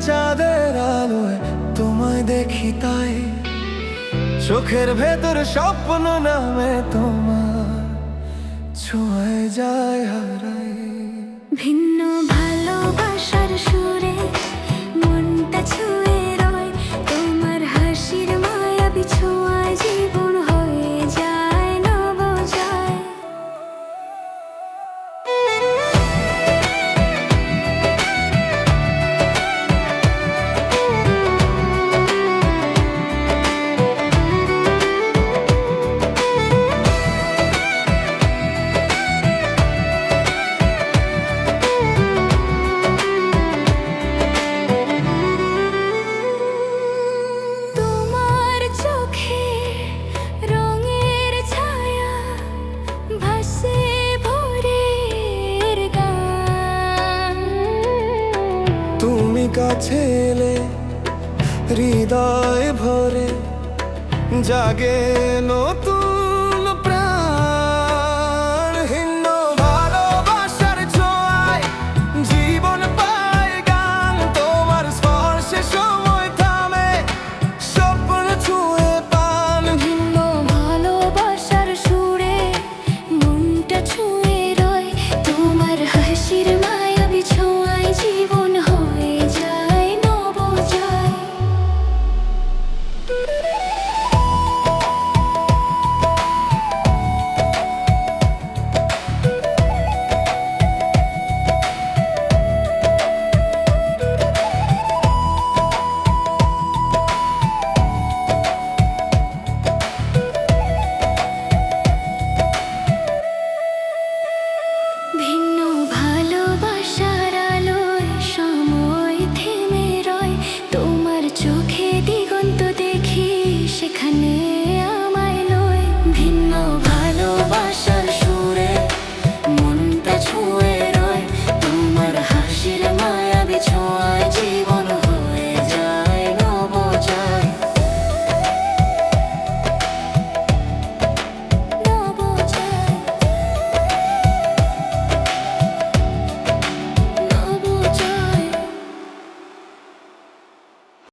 চাঁদের আলোয় তোমায় দেখি তাই। চোখের ভেতর স্বপ্ন নামে তোমার ছোঁয়ে যায় কাছে এলে হৃদয় ভরে জাগে নতুন